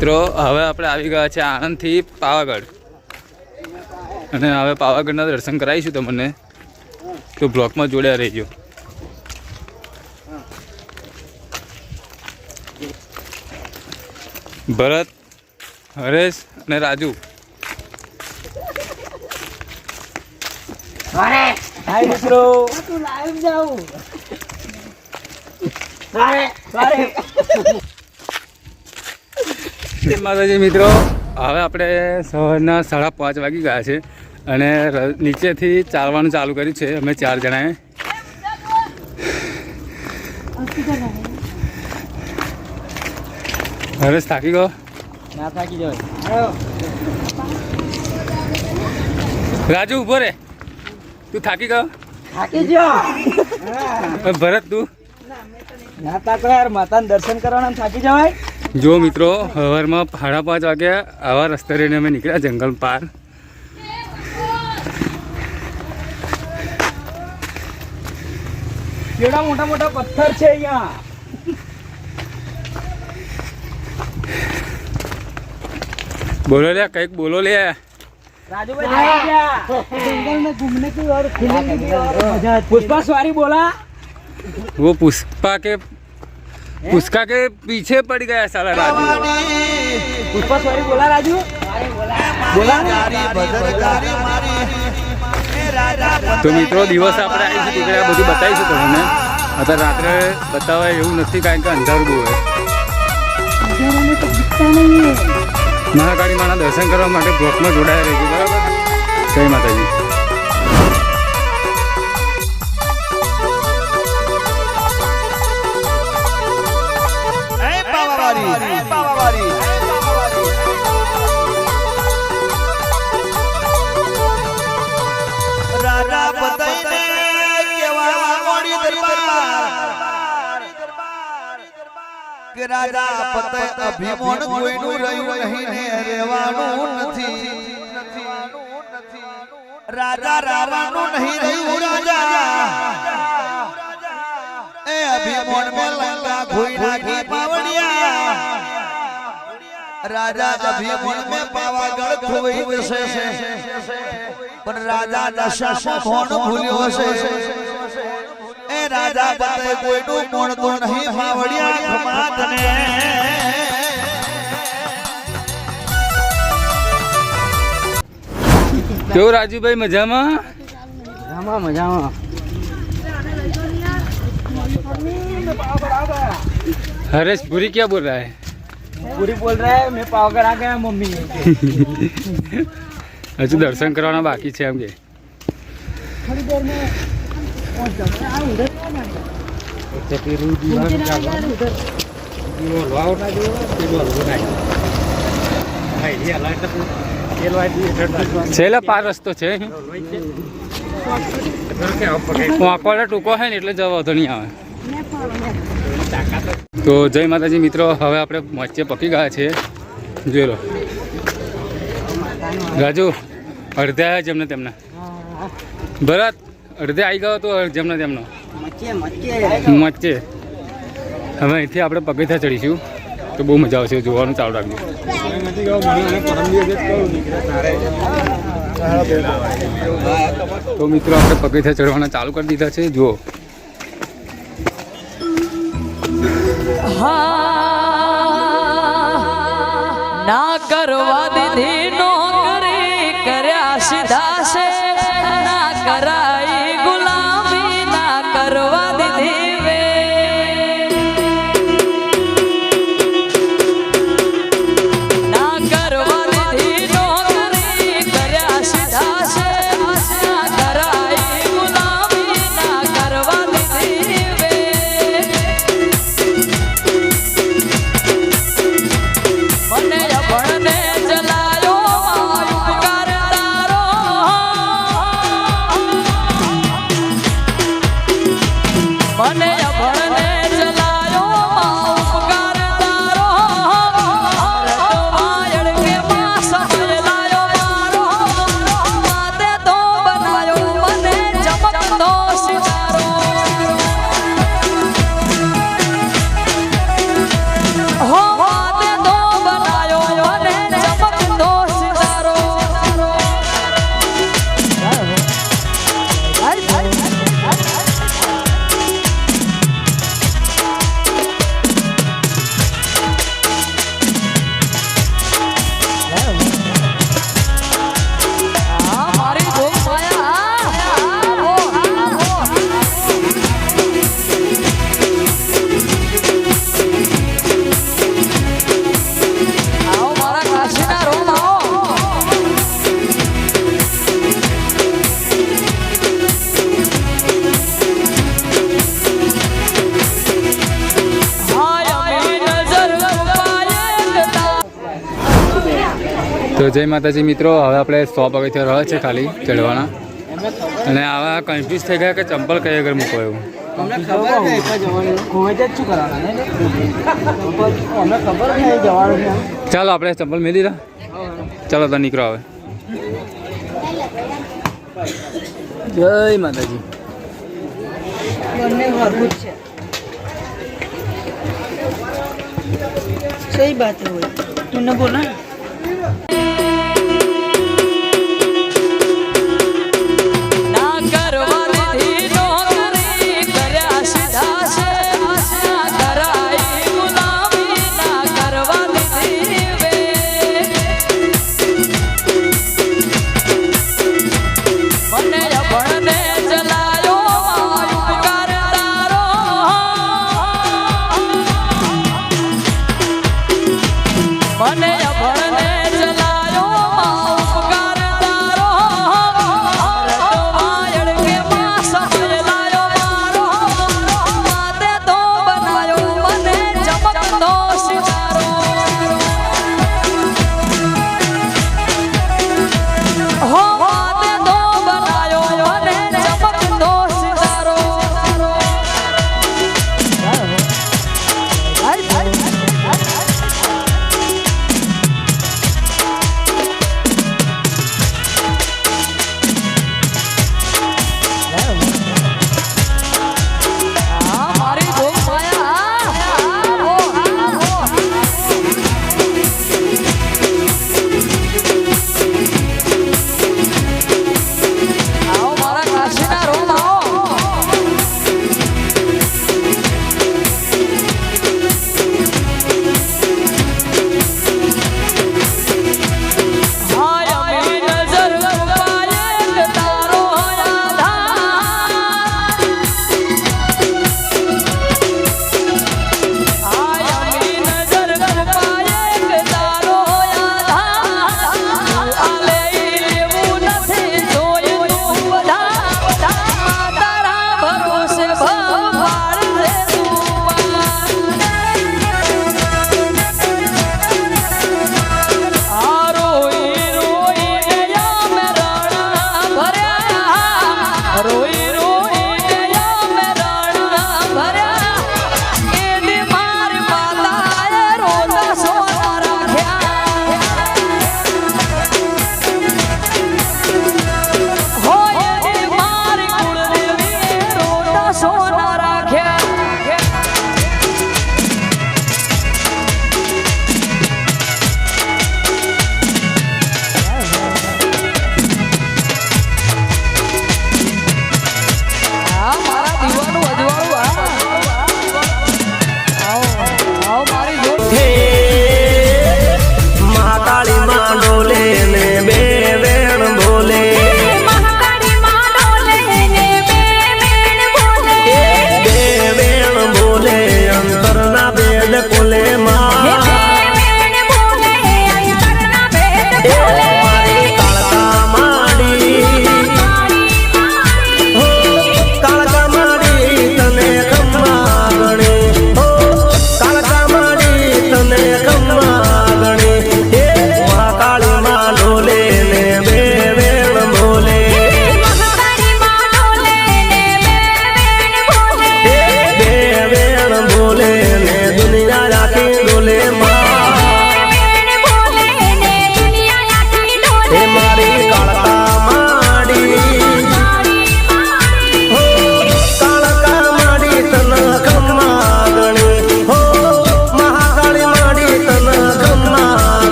મિત્રો હવે આપણે આવી ગયા છે આણંદથી પાવાગઢ. અને હવે પાવાગઢના દર્શન કરાવીશું તમને. તો બ્લોકમાં જોડ્યા રહીજો. ભરત હરેશ અને રાજુ. મિત્રો. લાઈવ જાઉં. જય માતાજી મિત્રો. હવે આપણે સવારના સાડા પાંચ વાગી ગયા છે અને નીચેથી ચાલવાનું ચાલુ કર્યું છે. અમે ચાર જણાએ. હરેશ થાકી ગયો? ના થાકી જવાય રાજુ ઊભો રે. તું થાકી ગયો? થાકી ગયો. ભરત તું? ના થાકો યાર. માતાને દર્શન કરવાના થાકી જવાય. જો મિત્રો સવારમાં સાડા પાંચ વાગ્યા આવા રસ્તે રહીને અમે નીકળ્યા જંગલ પાર કેવડા મોટા મોટા પથ્થર છે અહીંયા બોલો લે કંઈક બોલો લે રાજુભાઈ થાકી ગયા जंगल में घूमने की और खेलने की और मजा आती પુષ્પા સ્વારી બોલા वो पुष्पा के पुष्पा के पीछे पड़ गया साला राजू પુષ્પા સ્વારી બોલા રાજુ બોલા તો મિત્રો દિવસ આપણે આવીશું તીકડે આ બધું બતાવીશું તમને અત્યારે રાત્રે બતાવાય એવું નથી કારણ કે અંધારું બહુ હોય अंधेरे में तो दिखता नहीं है મહાકાળી માના દર્શન કરવા માટે બ્લોકમાં જોડાયા રહેજો બરાબર જય માતાજી કે રાજા પતય અભિમાન કોઈનું રહ્યું નહીં ને રહેવાનું નથી. રાજા રાવાનું નહીં રહ્યું રાજા. એ અભિમાન મે લંકા ખોઈ નાખી પાવડિયા. રાજા અભિમાન મે પાવાગઢ ખોઈ વસે પણ રાજા દશા ભોણ ભૂલ્યો છે રાજા બતે કોઈનું મોણતો નહીં માવડિયા ખમાતને કેવું રાજુભાઈ મજામાં મજામાં મજામાં हरेश पूरी क्या बोल रहा है પૂરી બોલ રહા હે મેં પાવગઢ આ ગયા મમ્મી હજુ દર્શન કરવાના બાકી છે એમ કે છેલ્લા પાર રસ્તો છે અહીં. વાંકવાળા ટૂંકો છે ને એટલે જવા તો નહીં આવે. તો જય માતાજી મિત્રો, હવે આપણે વચ્ચે પકી ગયા છે. જોઈ લો. રાજુ અડધા જેમને તેમના. ભરત અડધે આવી ગયો હતો જેમને તેમનો. મચ્ચે મચ્ચે હવે અહીંથી આપણે પગથિયા ચડીશું. તો બહુ મજા આવશે જોવાનું ચાલુ રાખજો. તો મિત્રો આપણે પગથિયા ચડવાના ચાલુ કરી દીધા છે જુઓ. ના કરવા દીધી નોકરી કર્યા સીધા છે ના કરાઈ તો જય માતાજી મિત્રો હવે આપણે સો પગથિયા રહ્યા છે ખાલી ચડવાના અને આવા કન્ફ્યુઝ થઈ ગયા કે ચંપલ કઈ આગળ મૂકો એવું? ચાલો આપણે ચંપલ મેલી દા. ચાલો તો નીકળો હવે. જય માતાજી. સહી વાત હોય. તું બોલા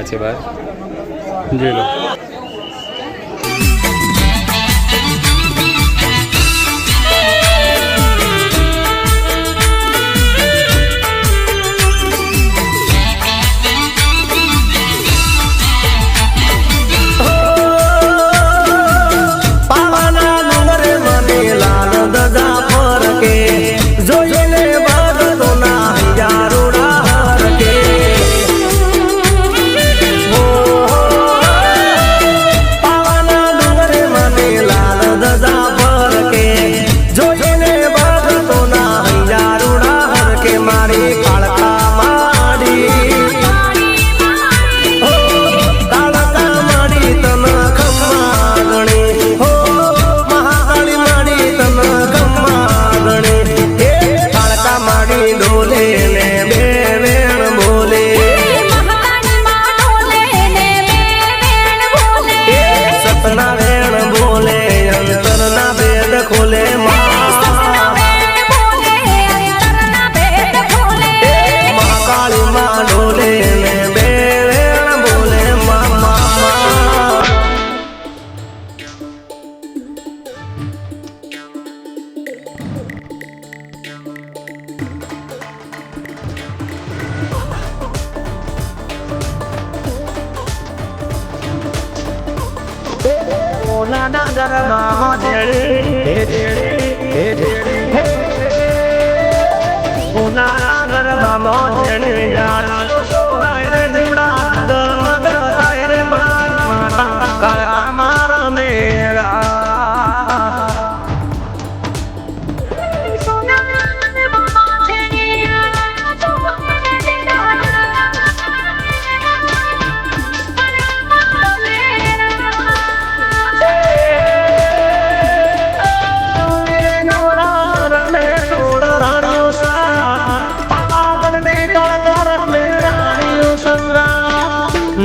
আছে ভাই। জি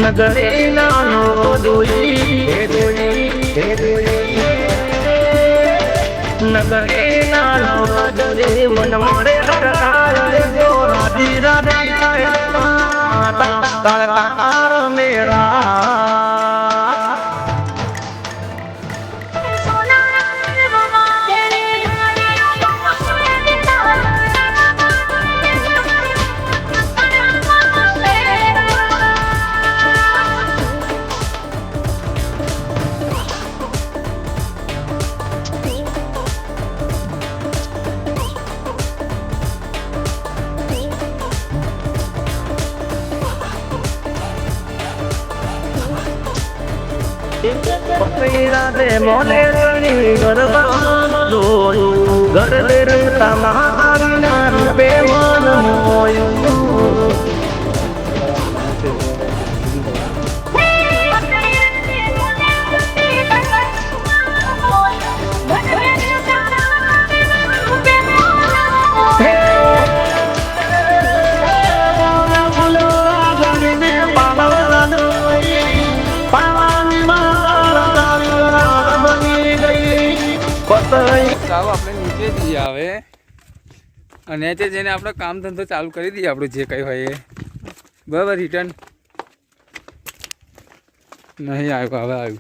નગરે નાનો દોઈ હે દોઈ હે દોઈ નગરે નાનો દોઈ મન મોરે રાધે મોને રણી ગરબા. દોયું ગરબે રમતા રૂપે મન મોયું સાવ આપણે નીચે જઈએ હવે. અને નીચે જઈને આપણે કામ ધંધો ચાલુ કરી દઈએ આપણું જે કંઈ હોય એ. બરાબર રિટર્ન નહીં આવ્યું, હવે આવ્યું.